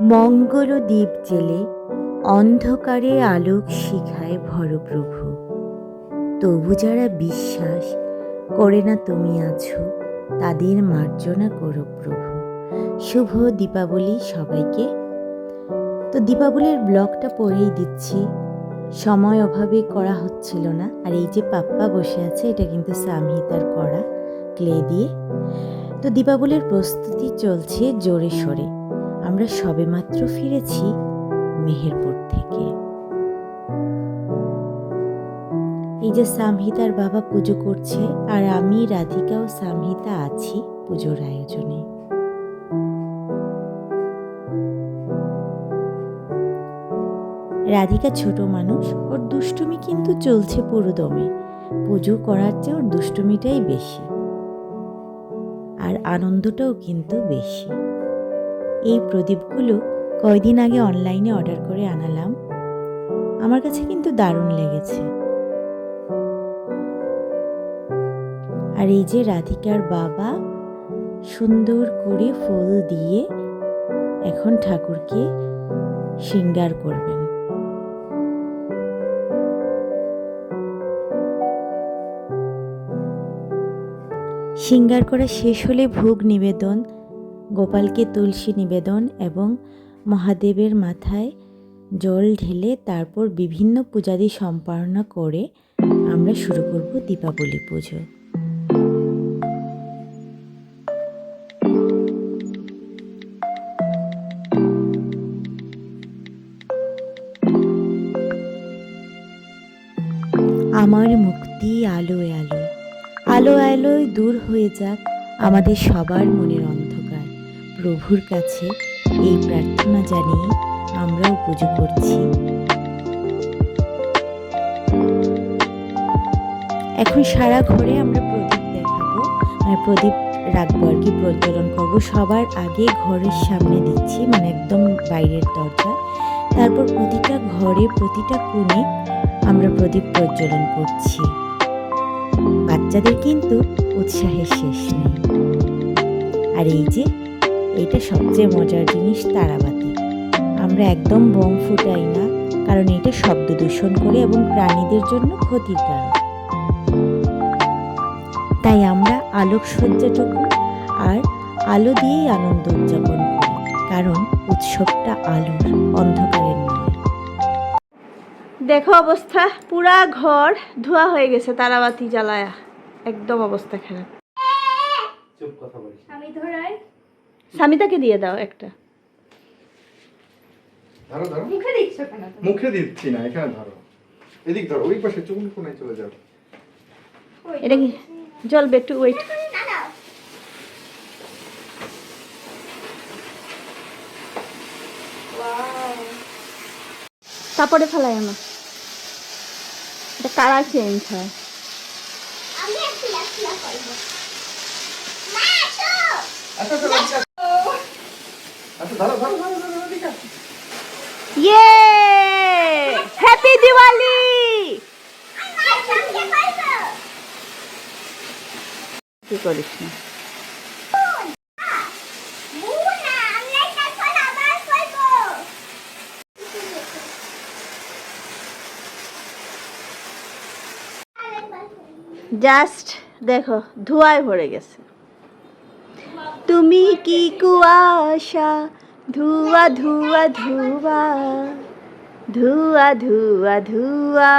মঙ্গল দ্বীপ জেলে অন্ধকারে আলোক শিখায় ভরপ্রভু। তবু যারা বিশ্বাস করে না তুমি আছো, তাদের মার্জনা করো প্রভু। শুভ দীপাবলি সবাইকে। তো দীপাবলির ব্লগটা পড়েই দিচ্ছি। সময় অভাবে করা হচ্ছিল না। আর এই যে পাপ্পা বসে আছে, এটা কিন্তু সামহিতার করা ক্লে দিয়ে। তো দীপাবলির প্রস্তুতি চলছে জোরে সোরে। আমরা সবেমাত্র ফিরেছি মেহেরপুর থেকে। এই যে সামহিতার বাবা পুজো করছে, আর আমি, রাধিকা ও সামহিতা আছি পুজোর আয়োজনে। রাধিকা ছোট মানুষ, ওর দুষ্টুমি কিন্তু চলছে পুরো দমে পুজো করার চেয়ে ওর দুষ্টুমিটাই বেশি। আর আনন্দটাও কিন্তু বেশি। এই প্রদীপগুলো কয়দিন আগে অনলাইনে অর্ডার করে আনালাম। আমার কাছে কিন্তু দারুণ লেগেছে। আর এই যে রাধিকার বাবা সুন্দর করে ফুল দিয়ে এখন ঠাকুরকে শৃঙ্গার করবেন। শৃঙ্গার করা শেষ হলে ভোগ নিবেদন গোপালকে তুলসী নিবেদন এবং মহাদেবের মাথায় জল ঢেলে তারপর বিভিন্ন পূজাদি সম্পাদনা করে আমরা শুরু করব দীপাবলি পুজো। আমার মুক্তি আলোয় আলোয় আলো আলোয় দূর হয়ে যাক আমাদের সবার মনের অন্ধকার। প্রভুর কাছে এই প্রার্থনা জানিয়ে আমরাও পুজো করছি। এখন সারা ঘরে আমরা প্রদীপ দেখাবো। মানে প্রদীপ রাখব আর কি, প্রজ্বলন করব। সবার আগে ঘরের সামনে দিচ্ছি মানে একদম বাইরের দরজা। তারপর প্রতিটা ঘরে, প্রতিটা কোণে আমরা প্রদীপ প্রজ্বলন করছি। বাচ্চাদের কিন্তু উৎসাহের শেষ নেই। আর এই যে এইটা সবচেয়ে মজার জিনিস তারাবাতি। আমরা একদম বোম ফুটাই না কারণ এটা শব্দ দূষণ করে এবং প্রাণীদের জন্য ক্ষতির কারণ তাই আমরা আলোকসজ্জাটুকু আর আলো দিয়েই আনন্দ উদযাপন করি কারণ উৎসবটা আলোর অন্ধকারের নয়। দেখো অবস্থা পুরা ঘর ধোয়া হয়ে গেছে তারাবাতি জ্বালায়া। একদম অবস্থা খারাপ। চুপ কথা বলিস আমি ধরাই সামিতাকে দিয়ে দাও একটা। ধরো ধরো। মুখে দিচ্ছ কেন তুমি? মুখে দিচ্ছি না এখানে ধরো। এদিক ধরো ওই পাশে চুল কোনায় চলে যাও। ওই এটা কি? জ্বলবে একটু ওয়েট। কাপড়ে ফেলাই আমার। এটা কালার চেঞ্জ হয়? আমি একটু লাফলা করব। মা! আচ্ছা চলো আচ্ছা। আচ্ছা ধরো ধরো ধরো ধরো এদিকে আসো। ইয়ে হ্যাপি দিওয়ালি কি করিস না? মুনা জাস্ট দেখো ধোঁয়ায় ভরে গেছে। তুমি কি কুয়াশা? ধুয়া ধুয়া ধুয়া। ধুয়া ধুয়া ধুয়া।